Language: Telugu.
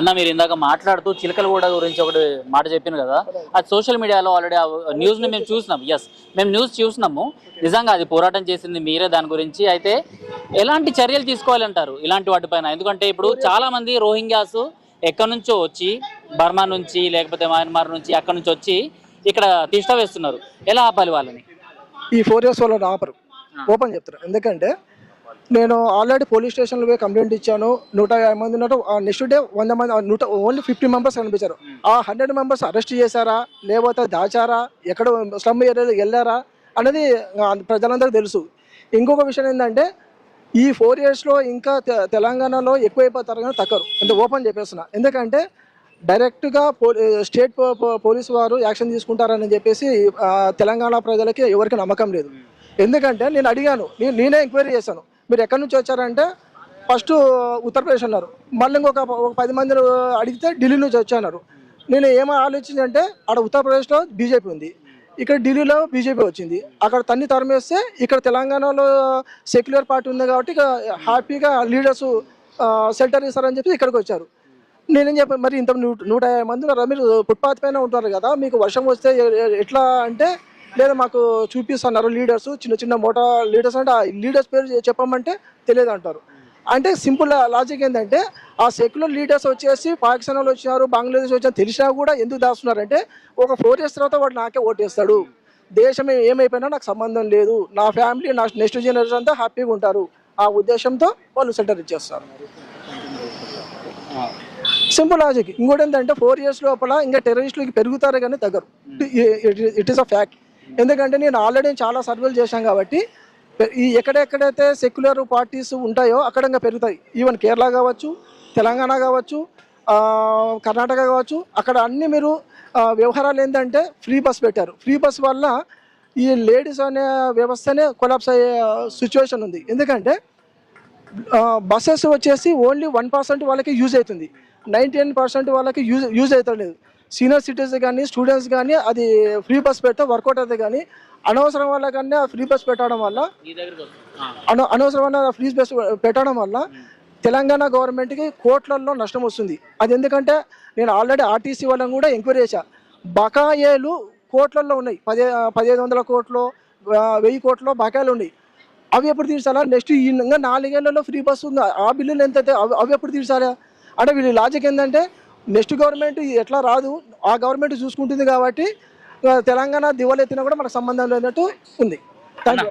అన్న మీరు ఇందాక మాట్లాడుతూ చిలకల కూడా గురించి ఒకటి మాట చెప్పాను కదా అది సోషల్ మీడియాలో ఆల్రెడీ న్యూస్ని మేము చూసినాం. ఎస్ మేము న్యూస్ చూసినాము. నిజంగా అది పోరాటం చేసింది మీరే దాని గురించి అయితే ఎలాంటి చర్యలు తీసుకోవాలంటారు ఇలాంటి వాటిపైన? ఎందుకంటే ఇప్పుడు చాలా మంది రోహింగ్యాస్ ఎక్కడి నుంచో వచ్చి బర్మా నుంచి లేకపోతే మయన్మార్ నుంచి అక్కడి నుంచి వచ్చి ఇక్కడ తిష్ట వేస్తున్నారు. ఎలా ఆపాలి వాళ్ళని? ఈ ఫోర్ ఇయర్స్ వాళ్ళు ఆపరు. ఓపెన్ చెప్తారు ఎందుకంటే నేను ఆల్రెడీ పోలీస్ స్టేషన్లో పోయి కంప్లైంట్ ఇచ్చాను. నూట యాభై మంది ఉన్నట్టు నెక్స్ట్ డే వంద మంది నూట ఓన్లీ ఫిఫ్టీ మెంబర్స్ కనిపించారు. ఆ హండ్రెడ్ మెంబర్స్ అరెస్ట్ చేశారా? లేకపోతే దాచారా? ఎక్కడ స్లమ్ ఏరియాలో వెళ్ళారా? అనేది ప్రజలందరికీ తెలుసు. ఇంకొక విషయం ఏంటంటే ఈ ఫోర్ ఇయర్స్లో ఇంకా తె- తెలంగాణలో ఎక్కువైపోతారు కానీ తగ్గరు. అంటే ఓపెన్ చెప్పేస్తున్నా. ఎందుకంటే డైరెక్ట్గా స్టేట్ పోలీస్ వారు యాక్షన్ తీసుకుంటారని చెప్పేసి తెలంగాణ ప్రజలకి ఎవరికి నమ్మకం లేదు. ఎందుకంటే నేను అడిగాను నేను నేనే ఎంక్వైరీ చేశాను. మీరు ఎక్కడి నుంచి వచ్చారంటే ఫస్ట్ ఉత్తరప్రదేశ్ అన్నారు. మళ్ళీ ఇంకొక ప- ఒక పది మంది అడిగితే ఢిల్లీ నుంచి వచ్చాన్నారు నేను ఏమో ఆలోచించంటే అక్కడ ఉత్తరప్రదేశ్లో బీజేపీ ఉంది. ఇక్కడ ఢిల్లీలో బీజేపీ వచ్చింది. అక్కడ తన్ని తరిమేస్తే ఇక్కడ తెలంగాణలో సెక్యులర్ పార్టీ ఉంది కాబట్టి ఇక హ్యాపీగా లీడర్స్ సెంటర్ ఇస్తారని చెప్పి ఇక్కడికి వచ్చారు. నేనేం చెప్పాను మరి ఇంత నూట నూట యాభై మంది ఉన్నారు. మీరు ఫుట్పాత్ పైన ఉంటారు కదా మీకు వర్షం వస్తే ఎట్లా అంటే లేదా మాకు చూపిస్తున్నారు లీడర్స్ చిన్న చిన్న మోటా లీడర్స్ అంటే ఆ లీడర్స్ పేరు చెప్పమంటే తెలియదు అంటారు. అంటే సింపుల్ లాజిక్ ఏంటంటే ఆ సెక్యులర్ లీడర్స్ వచ్చేసి పాకిస్తాన్ వాళ్ళు వచ్చినారు బంగ్లాదేశ్ వచ్చారు తెలిసినా కూడా ఎందుకు దాస్తున్నారంటే ఒక ఫోర్ ఇయర్స్ తర్వాత వాడు నాకే ఓటేస్తాడు. దేశం ఏమైపోయినా నాకు సంబంధం లేదు. నా ఫ్యామిలీ నా నెక్స్ట్ జనరేషన్ అంతా హ్యాపీగా ఉంటారు. ఆ ఉద్దేశంతో వాళ్ళు సెంటర్ ఇచ్చేస్తారు. సింపుల్ లాజిక్ ఇంకోటి ఏంటంటే ఫోర్ ఇయర్స్ లోపల ఇంకా టెర్రరిస్టులకి పెరుగుతారు కానీ తగ్గరు. ఇట్ ఈస్ అ ఫ్యాక్ట్ ఎందుకంటే నేను ఆల్రెడీ చాలా సర్వేలు చేశాను కాబట్టి ఈ ఎక్కడెక్కడైతే సెక్యులర్ పార్టీస్ ఉంటాయో అక్కడ పెరుగుతాయి. ఈవెన్ కేరళ కావచ్చు తెలంగాణ కావచ్చు కర్ణాటక కావచ్చు అక్కడ అన్ని మీరు వ్యవహారాలు ఏంటంటే ఫ్రీ బస్ పెట్టారు. ఫ్రీ బస్ వల్ల ఈ లేడీస్ అనే వ్యవస్థనే కొలాప్స్ అయ్యే సిచ్యువేషన్ ఉంది. ఎందుకంటే బస్సెస్ వచ్చేసి ఓన్లీ వన్ పర్సెంట్ వాళ్ళకి యూజ్ అవుతుంది. నైంటీ పర్సెంట్ వాళ్ళకి యూజ్ యూజ్ అవుతలేదు. సీనియర్ సిటిజన్స్ కానీ స్టూడెంట్స్ కానీ అది ఫ్రీ బస్ పెడితే వర్కౌట్ అవుతుంది కానీ అనవసరం వల్ల కానీ ఆ ఫ్రీ బస్ పెట్టడం వల్ల అనవసరమైన ఫ్రీ బస్ పెట్టడం వల్ల తెలంగాణ గవర్నమెంట్కి కోట్లలో నష్టం వస్తుంది. అది ఎందుకంటే నేను ఆల్రెడీ ఆర్టీసీ వాళ్ళని కూడా ఎంక్వైరీ చేశా. బకాయిలు కోట్లలో ఉన్నాయి. పదే పదిహేను వందల కోట్లు వెయ్యి కోట్లు బకాయిలు ఉన్నాయి. అవి ఎప్పుడు తీర్చాలా? నెక్స్ట్ ఈ నాలుగేళ్ళలో ఫ్రీ బస్ ఉంది? ఆ బిల్లులు ఎంత అయితే అవి అవి ఎప్పుడు తీర్చాలా? అంటే వీళ్ళ లాజిక్ ఏంటంటే నెక్స్ట్ గవర్నమెంట్ ఎట్లా రాదు ఆ గవర్నమెంట్ చూసుకుంటుంది కాబట్టి తెలంగాణ తెలంగాణ దివాళెత్తినా కూడా మనకు సంబంధం లేనట్టు ఉంది. Thank you